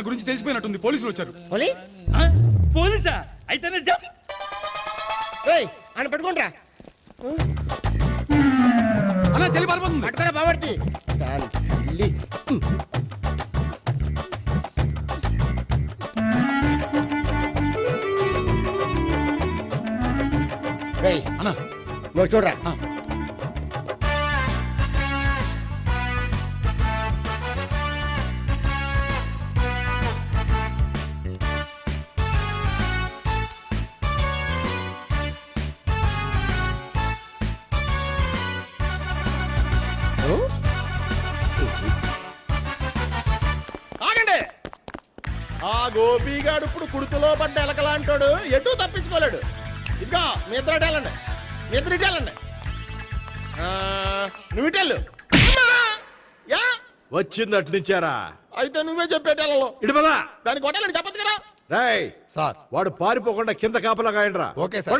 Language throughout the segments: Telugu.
మన గురించి తెలిసిపోయినట్టుంది. పోలీసులు వచ్చారు. పోలీ? ఆ? పోలీసా? అయితేనే జప్ ఏయ్ ఆయన పట్టుకుంటా అన్నా చెల్లి పారిపోతుంది. పట్టుకోరా బాబర్తి. దాని తల్లి రేయ్ అన్నా. నువ్వు చూడరా. ఆ. గోపిగాడు ఇప్పుడు కుడుతులో పడ్డ ఎలకలాంటాడు ఎటు తప్పించుకోలేడు. ఇదిగో మీ ఇద్దరు ఇటు వెళ్ళండి. మీ ఇద్దరు నువ్వు యా! వచ్చింది అట్నుంచారా అయితే నువ్వే చెప్పేటి వెళ్ళలో. ఇటు పదా. దానికి కొట్టాలని చెప్పచ్చు కదా. రాయ్ సార్. వాడు పారిపోకుండా కింద కాపలా కాయండిరా okay sir.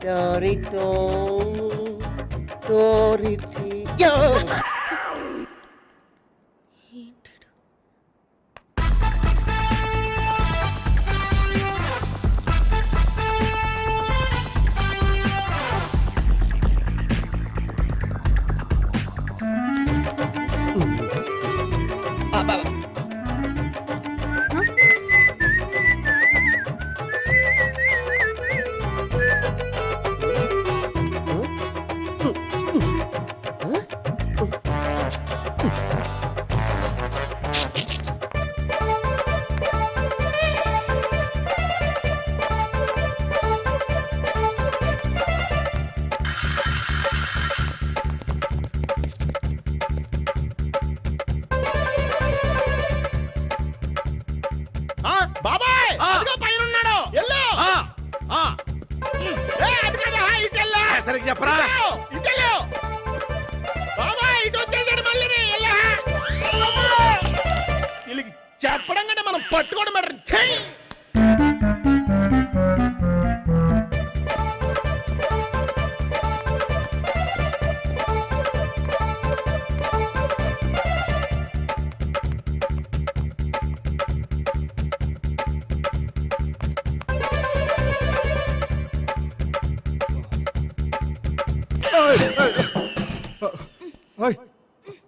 Dorito, Dorito. yo.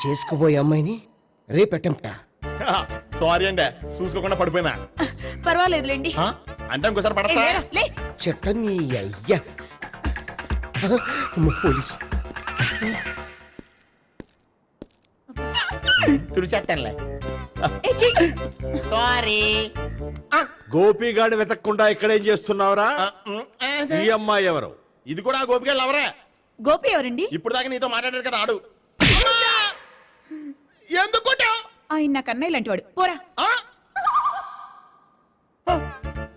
చేసుకుపోయే అమ్మాయిని రేపెట్టంటా సారీ అండి చూసుకోకుండా పడిపోయినా. పర్వాలేదులేండి. ఆ? అంటే ఇంకోసారి పడతా? లే. చెట్ట నీ అయ్యా. అమ్మ, పోలీసు. తుడిచేస్తానులే. ఏ, చెయ్యి. సారీ గోపిగాడు వెతకకుండా ఇక్కడేం చేస్తున్నావురా? ఈ అమ్మాయి ఎవరు? ఇది కూడా గోపికెళ్ళి ఎవరే గోపి ఎవరండి? ఇప్పుడు దాకా నీతో మాట్లాడాడు కదా ఆడు. ఎందుకు కొట్టావు ఆయన నా కన్నయ్య లాంటి వాడు పోరా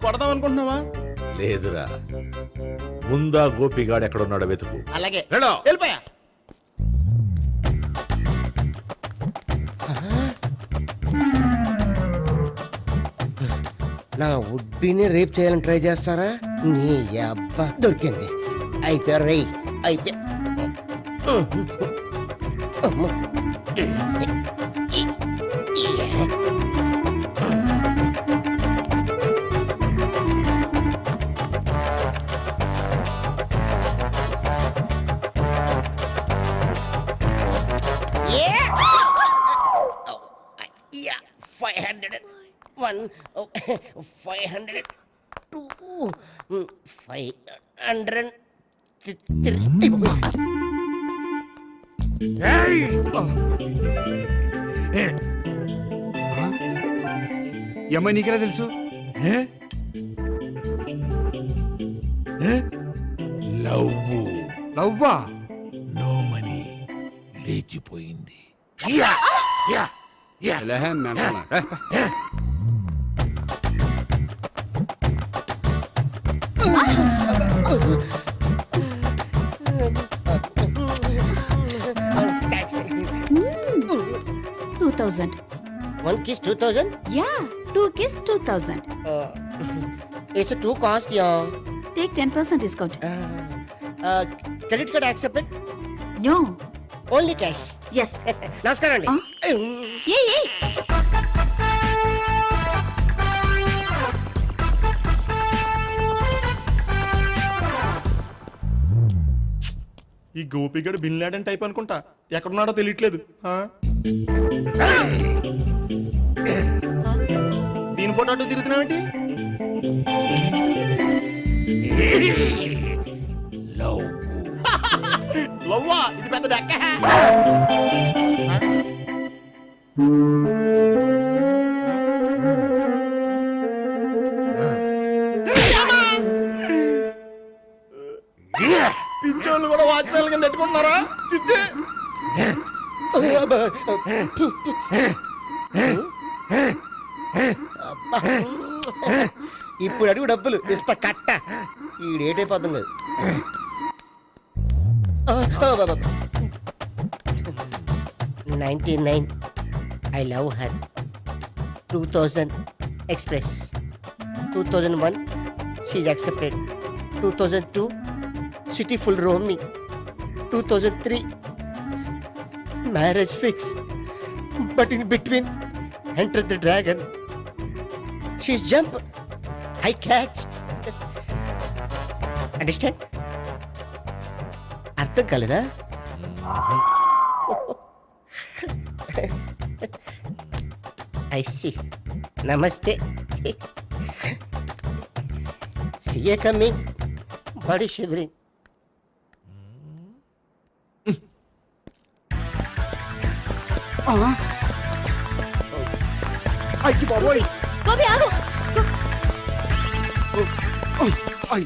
కొడదాం అనుకుంటున్నావా? లేదురా. ముందా గోపిగాడు ఎక్కడున్నాడో వెతుకు. అలాగే. వెళ్ళో. వెళ్ళిపోయా. నా ఉడ్బీని రేప్ చేయాలని ట్రై చేస్తారా? నీ అబ్బా దొరికింది. అయితే రై అయితే. అమ్మ. one, oh, 500, two, 500, three. Mm. ఈ అమ్మాయి నీకెలా తెలుసు? లవ్వు. లవ్వా? No money. లేచిపోయింది. ఎలహే, మెంటల్. ఏ, One kiss, 2000? Yeah two kiss two thousand Uh, it's a too cost, yeah. Ten percent discount Uh, uh, credit card accepted? No Only cash. Yes నమస్కారం అండి Huh? ఏ ఏ ఈ గోపిగడు బిన్ లాడెన్ టైప్ అనుకుంటా ఎక్కడున్నాడో తెలియట్లేదు ఆ? దీని ఫోటో అటు తిరుగుతున్నావేంటి? లవ్వా. ఇది పెద్ద డెక్క పించోళ్ళు కూడా వాచ్మెన్ కింద పెట్టుకుంటున్నారా? చిచ్చే. అబ్బా. ఇప్పుడు అడుగు డబ్బులు. ఇంత కట్ట. ఈ డేట్ అయిపోతుంది ninety nine. I love her. Two thousand express. Two thousand one she's accepted two thousand two city full రోమి two thousand three marriage fix but in between enter the dragon she's jump I catch understand అర్థం కాలేదా? ఐ సి నమస్తే సిఏ కమింగ్ బాడీ షివరింగ్ అయ్యి బాబోయ్. గోపి ఆగు. అయ్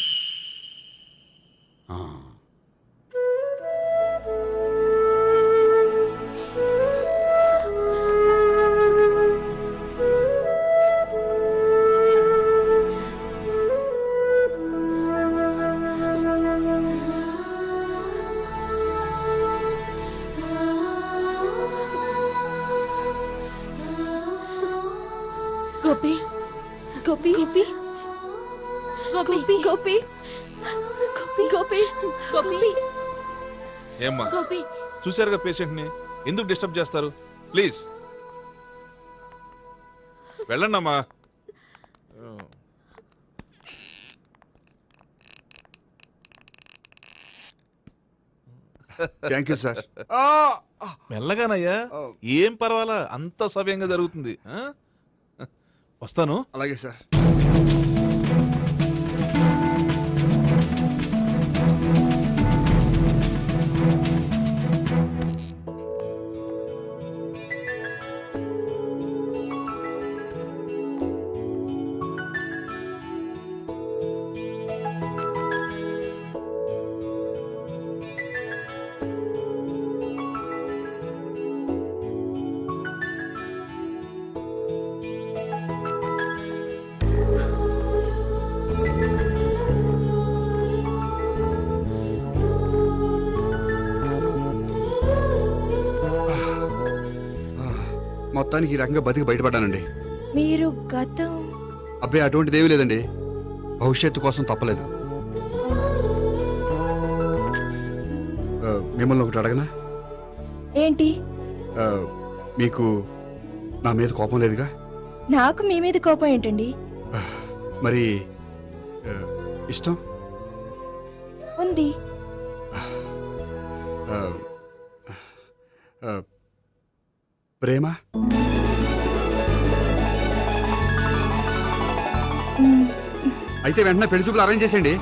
గోపి? గోపి. గోపి గోపి. గోపి. ఏమ్మా? గోపి. చూశారుగా పేషెంట్ని? ఎందుకు డిస్టర్బ్ చేస్తారు? ప్లీజ్. వెళ్ళండి అమ్మా థ్యాంక్ యూ సార్ మెల్లగానయ్యా. ఏం పర్వాలా? అంత సవ్యంగా జరుగుతుంది. ఆ? వస్తాను. అలాగే సార్ మొత్తానికి ఈ రకంగా బతికి బయటపడ్డానండి. మీరు గతం అబ్బాయి అటువంటిది ఏమీ లేదండి. భవిష్యత్తు కోసం తప్పలేదు. ఆ, మిమ్మల్ని ఒకటి అడగనా? ఏంటి? ఆ, మీకు నా మీద కోపం లేదుగా? నాకు మీ మీద కోపం ఏంటండి? ఆ, మరి ఆ, ఇష్టం? ఉంది. ఆ, ఆ, ప్రేమ? అయితే వెంటనే పెళ్ళి చూపులు అరేంజ్ చేసేయండి.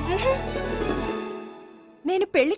నేను పెళ్ళి